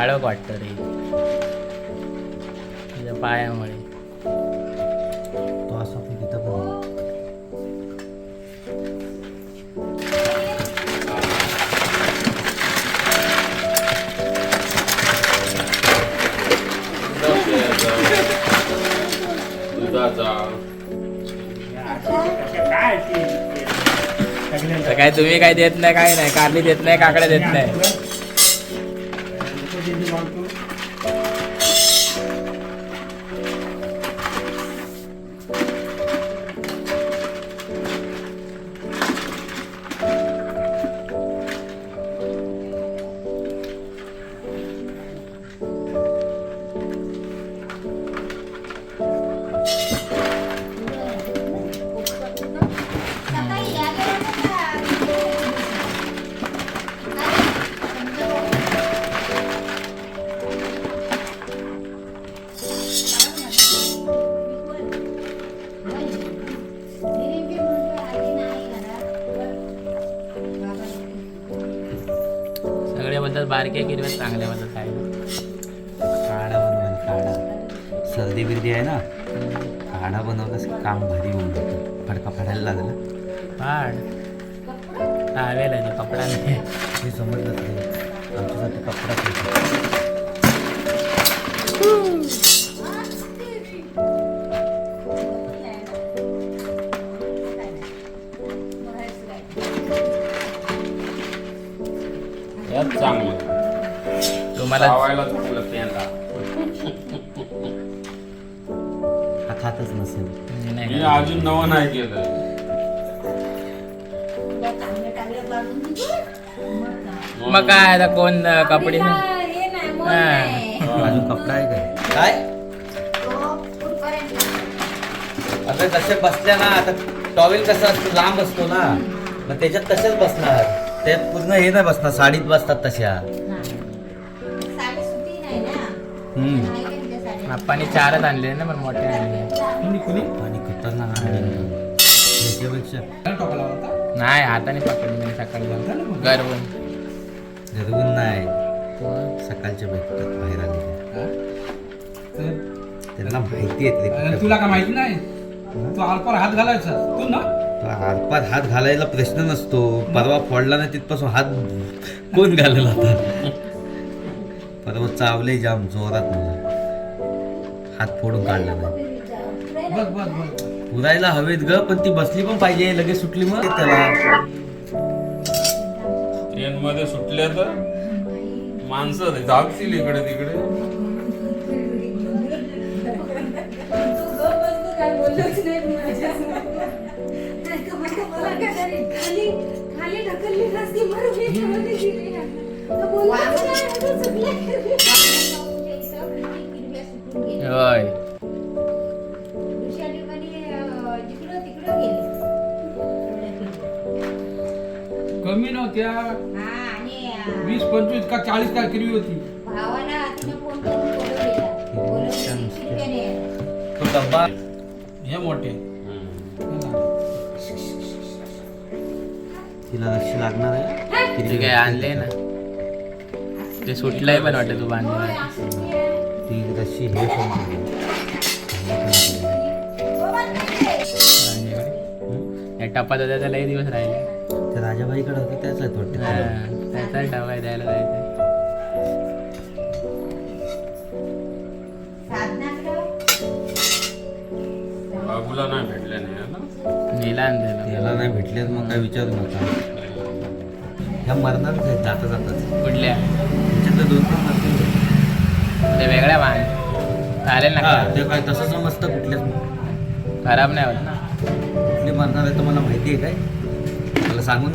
काळोख वाटतं रे. तुझ्या पायामुळे. काय तुम्ही काय देत नाही काय नाही. कारली देत नाही काकड्या देत नाही. सकाळी बद्दल बारक्या किरव्या चांगल्या बद्दल काय काढा सर्दी बिर्दी आहे ना? काढा बनवलास की काम भारी होऊन जातं. फडका फाडायला लागला. पाड टावेल आहे कपडा. नाही हे समजलं आमच्यासाठी कपडा यात चांगलं. तुम्हाला लावायला चांगलं हातातच नसेल. मी अजून नवं नाही केलं. मग काय आता कोण कपडे हे हा. अजून कपडा आहे काय? काय? तो कुठपर्यंत आता तसे बसल्या ना आता टॉवेल कसा असतो लांब असतो ना. मग त्याच्यात तसेच बसणार. त्यात पूर्ण हे नाही बसणार साडीत बसतात तशा. साडी सुटी नाही ना? हम्म. नाही का तिच्या साड्या? आप्पानी चारच आणले ना पण मोठे आणले आणि खतरनाक नाही हाताने पकडले मी सकाळी जाऊन गरवून घरगुन नाही. सकाळच्या भेटतात बाहेर आले. त्यांना माहिती ते. कुठं- तुला का माहिती नाही? तू अल्पावर हात घालायचा. तू ना? आरपार हात घालायला प्रश्न नसतो. परवा फोडला ना तिथपासून हात कोण घालेल आता? परवा चावले जाम जोरात मला. हात फोडून काढला नाही. बघ बघ बघ. पुरायला हवेत ग पण ती बसली पण पाहिजे लगेच सुटली मग. त्याला ट्रेन मध्ये सुटल्या तर माणसं जागतील इकडे तिकडे. होय. कमी नव्हत्या. हा वीस पंचवीस का चाळीस का किरी होती. तो डब्बा हे मोठे. तिला लक्ष लागणार आहे. ते काय आणले ना? ते सुटलंय पण वाटतं तू बांधलं ती रशी हे टप्पा होता त्याला लई दिवस राहिले. त्या राजाबाईकडे होतं त्याच आहे थोडं हा, त्याचा डबा द्यायला जायचं बाबूला नाही भेटले नाही ना? नेला आणलेला त्याला. नाही भेटले मग काय विचारू नका. ह्या मरणारच आहेत जाता जाताच. कुठल्या? त्याच्यातलं दोन तीन मरतील ते वेगळ्या बांध चालेल ना हा ते काय तसं समजतं कुठल्याच खराब नाही होत. ना कुठली मरणार आहे तर मला माहिती आहे काय? मला सांगून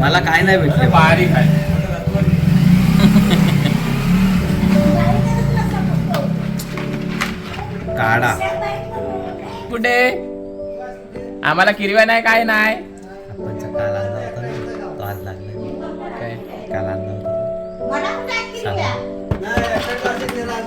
मला काय नाही भेटले. बारीक आहे. काढा. कुठे? आम्हाला किरव्या नाही काय नाही? Nè, đây là.